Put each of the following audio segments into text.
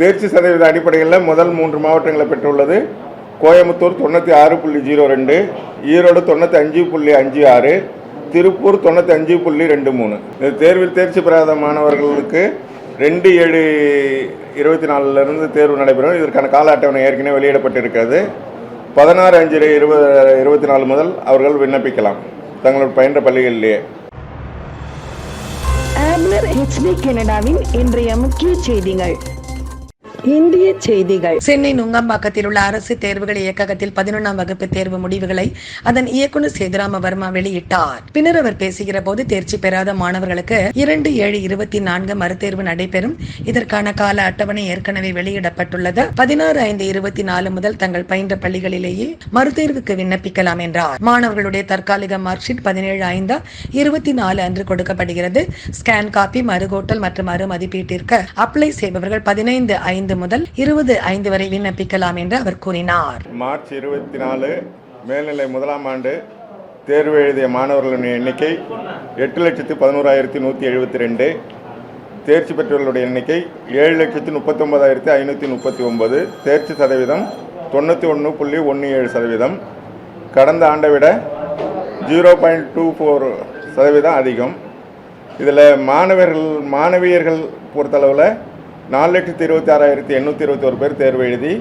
தேர்ச்சி சதவீத அடிப்படையில் முதல் மூன்று மாவட்டங்களை பெற்றுள்ளது. கோயம்புத்தூர் தொண்ணூற்றி ஆறு புள்ளி ஜீரோ ரெண்டு ஈரோடு தொண்ணூற்றி அஞ்சு புள்ளி அஞ்சு ஆறு திருப்பூர் தொண்ணூற்றி அஞ்சு புள்ளி ரெண்டு மூணு. இந்த தேர்வில் தேர்ச்சி பெறாத மாணவர்களுக்கு ரெண்டு ஏழு இருபத்தி நாலுலேருந்து தேர்வு நடைபெறும். இதற்கான கால அட்டவணை ஏற்கனவே வெளியிடப்பட்டிருக்கிறது. பதினாறு அஞ்சு இருபது இருபத்தி நாலு முதல் அவர்கள் விண்ணப்பிக்கலாம். தங்களோட பயின்ற பள்ளிகளிலேயே. ஆப்னர் ஹெச்பி கனடாவின் இன்றைய முக்கிய செய்திகள். இந்திய செய்திகள். சென்னை நுங்கம்பாக்கத்தில் உள்ள அரசு தேர்வுகள் இயக்ககத்தில் பதினொன்றாம் வகுப்பு தேர்வு முடிவுகளை அதன் இயக்குநர் சேதுராம வர்மா வெளியிட்டார். பின்னர் அவர் பேசுகிற போது தேர்ச்சி பெறாத மாணவர்களுக்கு இரண்டு ஏழு இருபத்தி நான்கு மறுதேர்வு நடைபெறும். இதற்கான கால அட்டவணை ஏற்கனவே வெளியிடப்பட்டுள்ளது. பதினாறு ஐந்து இருபத்தி நாலு முதல் தங்கள் பயின்ற பள்ளிகளிலேயே மறுதேர்வுக்கு விண்ணப்பிக்கலாம் என்றார். மாணவர்களுடைய தற்காலிக மார்க் ஷீட் பதினேழு ஐந்து இருபத்தி நாலு அன்று கொடுக்கப்படுகிறது. ஸ்கேன் காப்பி மறுகோட்டல் மற்றும் மறு மதிப்பீட்டிற்கு அப்ளை செய்பவர்கள் பதினைந்து ஐந்து முதல் இருபது ஐந்து வரை விண்ணப்பிக்கலாம் என்று அவர் கூறினார். மார்ச் இருபத்தி நாலு மேல்நிலை முதலாம் ஆண்டு தேர்வு எழுதிய மாணவர்களின் எண்ணிக்கை எட்டு லட்சத்து பதினோராயிரத்தி நூற்றி எழுபத்தி ரெண்டு தேர்ச்சி பெற்றவர்களுடைய எண்ணிக்கை ஏழு லட்சத்து முப்பத்தொம்பதாயிரத்தி ஐநூற்றி முப்பத்தி ஒம்பது தேர்ச்சி சதவீதம் தொண்ணூற்றி ஒன்று புள்ளி ஒன்று ஏழு சதவீதம். கடந்த ஆண்டை விட ஜீரோ பாயிண்ட் டூ ஃபோர் சதவீதம் அதிகம். இதில் மாணவர்கள் மாணவியர்கள் பொறுத்தளவில் நாலு லட்சத்தி இருபத்தி ஆறாயிரத்தி எண்ணூற்றி இருபத்தி ஒரு பேர் தேர்வு எழுதி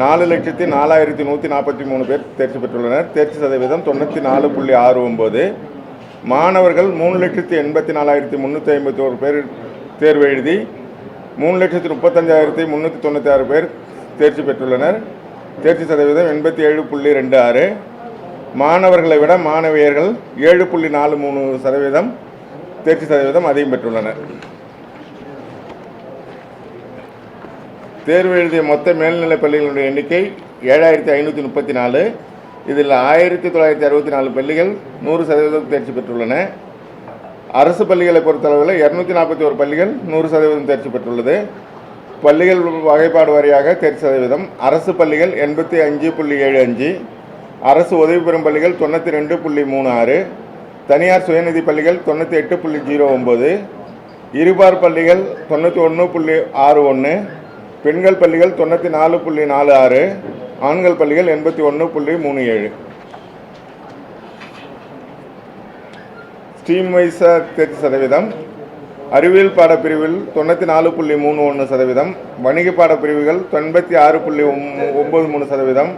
நாலு லட்சத்தி நாலாயிரத்தி நூற்றி நாற்பத்தி மூணு பேர் தேர்ச்சி பெற்றுள்ளனர். தேர்ச்சி சதவீதம் தொண்ணூற்றி நாலு புள்ளி ஆறு ஒம்பது மாணவர்கள் மூணு லட்சத்தி எண்பத்தி நாலாயிரத்தி முந்நூற்றி ஐம்பத்தி ஒரு பேர் தேர்வு எழுதி மூணு லட்சத்தி முப்பத்தஞ்சாயிரத்தி முந்நூற்றி தொண்ணூற்றி ஆறு பேர் தேர்ச்சி பெற்றுள்ளனர். தேர்ச்சி சதவீதம் எண்பத்தி ஏழு புள்ளி ரெண்டு ஆறு. மாணவர்களை விட மாணவியர்கள் ஏழு புள்ளி நாலு மூணு சதவீதம் தேர்ச்சி சதவீதம் அதிகம் பெற்றுள்ளனர். தேர்வு எழுதிய மொத்த மேல்நிலைப் பள்ளிகளுடைய எண்ணிக்கை ஏழாயிரத்தி ஐநூற்றி முப்பத்தி நாலு. இதில் ஆயிரத்தி தொள்ளாயிரத்தி அறுபத்தி நாலு பள்ளிகள் நூறு சதவீதம் தேர்ச்சி பெற்றுள்ளன. அரசு பள்ளிகளை பொறுத்தளவில் இரநூத்தி நாற்பத்தி ஒரு பள்ளிகள் நூறு சதவீதம் தேர்ச்சி பெற்றுள்ளது. பள்ளிகள் வகைப்பாடு வாரியாக தேர்ச்சி சதவீதம். அரசு பள்ளிகள் எண்பத்தி அஞ்சு புள்ளி ஏழு அஞ்சு. அரசு உதவி பெறும் பள்ளிகள் தொண்ணூற்றி ரெண்டு புள்ளி மூணு ஆறு. தனியார் சுயநிதி பள்ளிகள் தொண்ணூற்றி எட்டு புள்ளி ஜீரோ ஒம்பது இருபார் பள்ளிகள் தொண்ணூற்றி ஒன்று புள்ளி ஆறு ஒன்று பெண்கள் பள்ளிகள் தொண்ணூற்றி நாலு புள்ளி நாலு ஆறு ஆண்கள் பள்ளிகள் எண்பத்தி ஒன்று புள்ளி மூணு ஏழு. ஸ்ட்ரீம் வைஸாக தேர்ச்சி சதவீதம். அறிவியல் பாடப்பிரிவில் தொண்ணூற்றி நாலு புள்ளி மூணு ஒன்று சதவீதம். வணிக பாடப்பிரிவுகள் தொண்பத்தி ஆறு புள்ளி ஒம்பது மூணு சதவீதம்.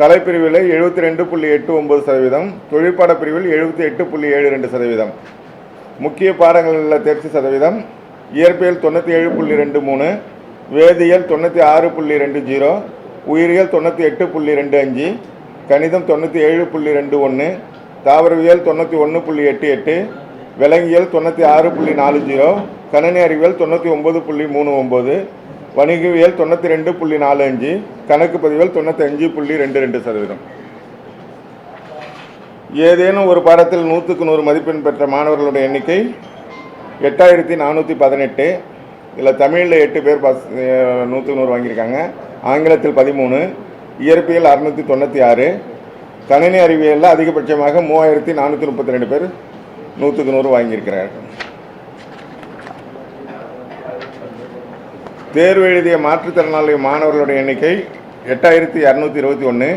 கலைப்பிரிவில் எழுபத்தி ரெண்டு புள்ளி எட்டு ஒம்பது சதவீதம். தொழிற்பாட பிரிவில் எழுபத்தி எட்டு புள்ளி ஏழு ரெண்டு சதவீதம். முக்கிய பாடங்களில் தேர்ச்சி சதவீதம். இயற்பியல் தொண்ணூற்றி ஏழு புள்ளி ரெண்டு மூணு வேதியியல் தொண்ணூற்றி ஆறு புள்ளி ரெண்டு ஜீரோ உயிரியல் தொண்ணூற்றி எட்டு புள்ளி ரெண்டு அஞ்சு கணிதம் தொண்ணூற்றி ஏழு புள்ளி ரெண்டு ஒன்று தாவரவியல் தொண்ணூற்றி ஒன்று புள்ளி எட்டு எட்டு விலங்கியல் தொண்ணூற்றி ஆறு புள்ளி நாலு ஜீரோ கணினி அறிவியல் தொண்ணூற்றி ஒம்பது புள்ளி மூணு ஒம்பது வணிகவியல் தொண்ணூற்றி ரெண்டு புள்ளி நாலு அஞ்சு கணக்கு பதிவியல் தொண்ணூற்றி அஞ்சு புள்ளி ரெண்டு ரெண்டு சதவீதம். ஏதேனும் ஒரு பாடத்தில் நூற்றுக்கு நூறு மதிப்பெண் பெற்ற மாணவர்களுடைய எண்ணிக்கை எட்டாயிரத்தி நானூற்றி பதினெட்டு இதில் தமிழில் எட்டு பேர் பாஸ் நூற்றுக்கு நூறு வாங்கியிருக்காங்க. ஆங்கிலத்தில் பதிமூணு இயற்பியல் அறுநூற்றி தொண்ணூற்றி ஆறு கணினி அறிவியலில் அதிகபட்சமாக மூவாயிரத்தி நானூற்றி முப்பத்தி ரெண்டு பேர் நூற்றுக்கு நூறு வாங்கியிருக்கிறார்கள். தேர்வு எழுதிய மாற்றுத்திறனாளி மாணவர்களுடைய எண்ணிக்கை எட்டாயிரத்தி இரநூத்தி இருபத்தி ஒன்று.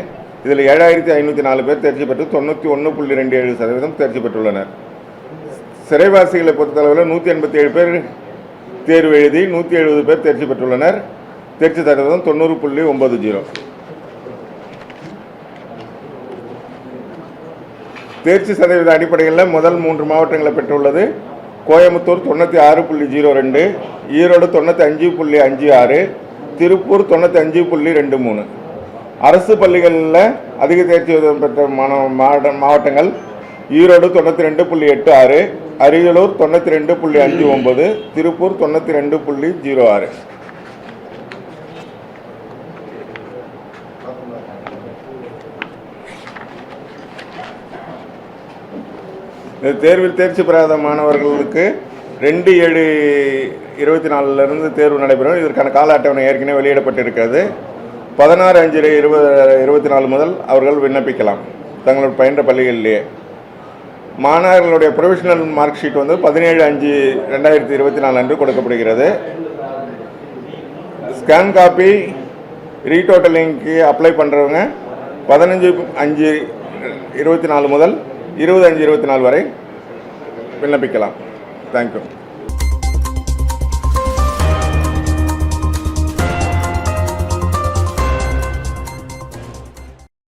இதில் ஏழாயிரத்தி ஐநூற்றி நாலு பேர் தேர்ச்சி பெற்று தொண்ணூற்றி ஒன்று புள்ளி ரெண்டு ஏழு சதவீதம் தேர்ச்சி பெற்றுள்ளனர். சிறைவாசிகளை பொறுத்தளவில் நூற்றி எண்பத்தி ஏழு பேர் தேர்வு எழுதி நூற்றி எழுபது பேர் தேர்ச்சி பெற்றுள்ளனர். தேர்ச்சி சதவீதம் தொண்ணூறு புள்ளி ஒன்பது ஜீரோ. தேர்ச்சி சதவீத அடிப்படையில் முதல் மூன்று மாவட்டங்களை பெற்றுள்ளது. கோயம்புத்தூர் தொண்ணூற்றி ஆறு புள்ளி ஜீரோ ரெண்டு ஈரோடு தொண்ணூற்றி அஞ்சு புள்ளி அஞ்சு ஆறு திருப்பூர் தொண்ணூற்றி அஞ்சு புள்ளி ரெண்டு மூணு. அரசு பள்ளிகளில் அதிக தேர்ச்சி பெற்ற மாணவ மாவட்ட- மாவட்டங்கள் ஈரோடு தொண்ணூற்றி ரெண்டு புள்ளி எட்டு ஆறு அரியலூர் தொண்ணூற்றி ரெண்டு புள்ளி அஞ்சு ஒம்பது திருப்பூர் தொண்ணூற்றி ரெண்டு புள்ளி ஜீரோ ஆறு. இந்த தேர்வில் தேர்ச்சி பெறாத மாணவர்களுக்கு ரெண்டு ஏழு இருபத்தி நாலுலேருந்து தேர்வு நடைபெறும். இதற்கான கால அட்டவணை ஏற்கனவே வெளியிடப்பட்டிருக்கிறது. பதினாறு அஞ்சு இருபது இருபத்தி நாலு முதல் அவர்கள் விண்ணப்பிக்கலாம். தங்களோட பயின்ற பள்ளிகளிலேயே. மாணவர்களுடைய ப்ரொவிஷனல் மார்க் ஷீட் வந்து பதினேழு அஞ்சு ரெண்டாயிரத்தி இருபத்தி நாலு அன்று கொடுக்கப்படுகிறது. ஸ்கேன் காப்பி ரீடோட்டலிங்க்கு அப்ளை பண்ணுறவங்க பதினஞ்சு அஞ்சு இருபத்தி நாலு முதல் இருபது அஞ்சு இருபத்தி நாலு வரை விண்ணப்பிக்கலாம். தேங்க்யூ